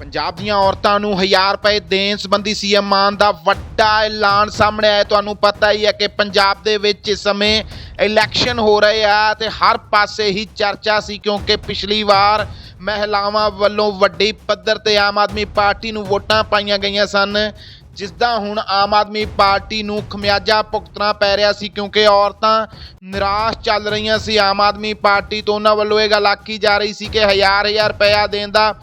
ਪੰਜਾਬ ਦੀਆਂ ਔਰਤਾਂ ਨੂੰ 1000 ਰੁਪਏ ਦੇਣ ਸੰਬੰਧੀ ਸੀਐਮ ਮਾਨ ਦਾ ਵੱਡਾ ਐਲਾਨ ਸਾਹਮਣੇ ਆਇਆ। ਤੁਹਾਨੂੰ ਪਤਾ ਹੀ ਹੈ ਕਿ ਪੰਜਾਬ ਦੇ ਵਿੱਚ ਇਸ ਸਮੇਂ ਇਲੈਕਸ਼ਨ ਹੋ ਰਹੇ ਆ ਤੇ ਹਰ ਪਾਸੇ ਹੀ ਚਰਚਾ ਸੀ ਕਿਉਂਕਿ ਪਿਛਲੀ ਵਾਰ ਮਹਿਲਾਵਾਂ ਵੱਲੋਂ ਵੱਡੀ ਪੱਧਰ ਤੇ ਆਮ ਆਦਮੀ ਪਾਰਟੀ ਨੂੰ ਵੋਟਾਂ ਪਾਈਆਂ ਗਈਆਂ ਸਨ। ਜਿਸ ਦਾ ਹੁਣ ਆਮ ਆਦਮੀ ਪਾਰਟੀ ਨੂੰ ਖਮਿਆਜਾ ਭੁਗਤਣਾ ਪੈ ਰਿਹਾ ਸੀ ਕਿਉਂਕਿ ਔਰਤਾਂ ਨਿਰਾਸ਼ ਚੱਲ ਰਹੀਆਂ ਸੀ। ਆਮ ਆਦਮੀ ਪਾਰਟੀ ਤੋਂ ਉਹਨਾਂ ਵੱਲੋਂ ਇਹ ਗੱਲ ਆਖੀ ਜਾ ਰਹੀ ਸੀ ਕਿ ਹਜ਼ਾਰ ਹਜ਼ਾਰ ਰੁਪਇਆ ਦੇਣ ਦਾ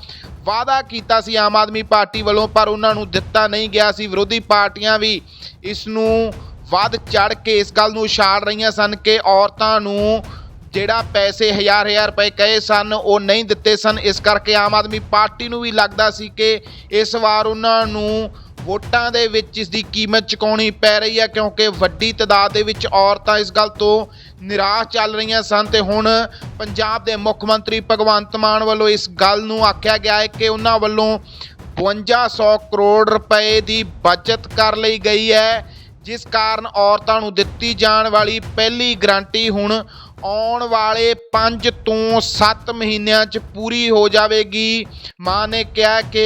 ਵਾਅਦਾ ਕੀਤਾ ਸੀ ਆਮ ਆਦਮੀ ਪਾਰਟੀ ਵੱਲੋਂ, ਪਰ ਉਹਨਾਂ ਨੂੰ ਦਿੱਤਾ ਨਹੀਂ ਗਿਆ ਸੀ। ਵਿਰੋਧੀ ਪਾਰਟੀਆਂ ਵੀ ਇਸ ਨੂੰ ਵੱਧ ਚੜ ਕੇ ਇਸ ਗੱਲ ਨੂੰ ਉਛਾਲ ਰਹੀਆਂ ਸਨ ਕਿ ਔਰਤਾਂ ਨੂੰ ਜਿਹੜਾ ਪੈਸੇ ਹਜ਼ਾਰ ਹਜ਼ਾਰ ਰੁਪਏ ਕਹੇ ਸਨ, ਉਹ ਨਹੀਂ ਦਿੱਤੇ ਸਨ। ਇਸ ਕਰਕੇ ਆਮ ਆਦਮੀ ਪਾਰਟੀ ਨੂੰ ਵੀ ਲੱਗਦਾ ਸੀ ਕਿ ਇਸ ਵਾਰ ਉਹਨਾਂ ਨੂੰ ਵੋਟਾਂ ਦੇ ਵਿੱਚ ਇਸ ਦੀ ਕੀਮਤ ਚੁਕਾਉਣੀ ਪੈ ਰਹੀ ਹੈ ਕਿਉਂਕਿ ਵੱਡੀ ਤਾਦਾਦ ਦੇ ਵਿੱਚ ਔਰਤਾਂ ਇਸ ਗੱਲ ਤੋਂ ਨਿਰਾਸ਼ ਚੱਲ ਰਹੀਆਂ ਸਨ ਤੇ ਹੁਣ ਪੰਜਾਬ ਦੇ ਮੁੱਖ ਮੰਤਰੀ ਭਗਵੰਤ ਮਾਨ ਵੱਲੋਂ ਇਸ ਗੱਲ ਨੂੰ ਆਖਿਆ ਗਿਆ ਹੈ ਕਿ ਉਹਨਾਂ ਵੱਲੋਂ 5200 ਕਰੋੜ ਰੁਪਏ ਦੀ ਬਚਤ ਕਰ ਲਈ ਗਈ ਹੈ। ਜਿਸ ਕਾਰਨ ਔਰਤਾਂ ਨੂੰ ਦਿੱਤੀ ਜਾਣ ਵਾਲੀ ਪਹਿਲੀ ਗਰੰਟੀ ਹੁਣ ਆਉਣ ਵਾਲੇ 5 ਤੋਂ 7 ਮਹੀਨਿਆਂ 'ਚ ਪੂਰੀ ਹੋ ਜਾਵੇਗੀ। ਮਾਂ ਨੇ ਕਿਹਾ ਕਿ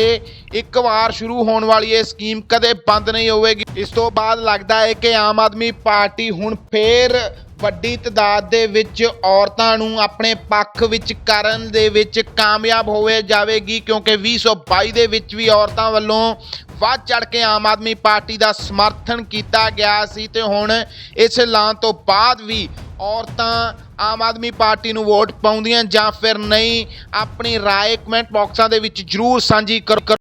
ਇੱਕ ਵਾਰ ਸ਼ੁਰੂ ਹੋਣ ਵਾਲੀ ਇਹ ਸਕੀਮ ਕਦੇ ਬੰਦ ਨਹੀਂ ਹੋਵੇਗੀ। ਇਸ ਤੋਂ ਬਾਅਦ ਲੱਗਦਾ ਹੈ ਕਿ ਆਮ ਆਦਮੀ ਪਾਰਟੀ ਹੁਣ ਫੇਰ ਵੱਡੀ ਤਾਦਾਦ ਦੇ ਵਿੱਚ ਔਰਤਾਂ ਨੂੰ ਆਪਣੇ ਪੱਖ ਵਿੱਚ ਕਰਨ ਦੇ ਵਿੱਚ ਕਾਮਯਾਬ ਹੋਵੇ ਜਾਵੇਗੀ, ਕਿਉਂਕਿ 2022 ਦੇ ਵਿੱਚ ਵੀ ਔਰਤਾਂ ਵੱਲੋਂ ਵੱਧ ਚੜ ਕੇ ਆਮ ਆਦਮੀ ਪਾਰਟੀ ਦਾ ਸਮਰਥਨ ਕੀਤਾ ਗਿਆ ਸੀ ਤੇ ਹੁਣ ਇਸ ਐਲਾਨ ਤੋਂ ਬਾਅਦ ਵੀ ਔਰਤਾਂ ਆਮ ਆਦਮੀ ਪਾਰਟੀ ਨੂੰ ਵੋਟ ਪਾਉਂਦੀਆਂ ਜਾਂ ਫਿਰ ਨਹੀਂ, ਆਪਣੀ ਰਾਏ ਕਮੈਂਟ ਬਾਕਸਾਂ ਦੇ ਵਿੱਚ ਜਰੂਰ ਸਾਂਝੀ ਕਰੋ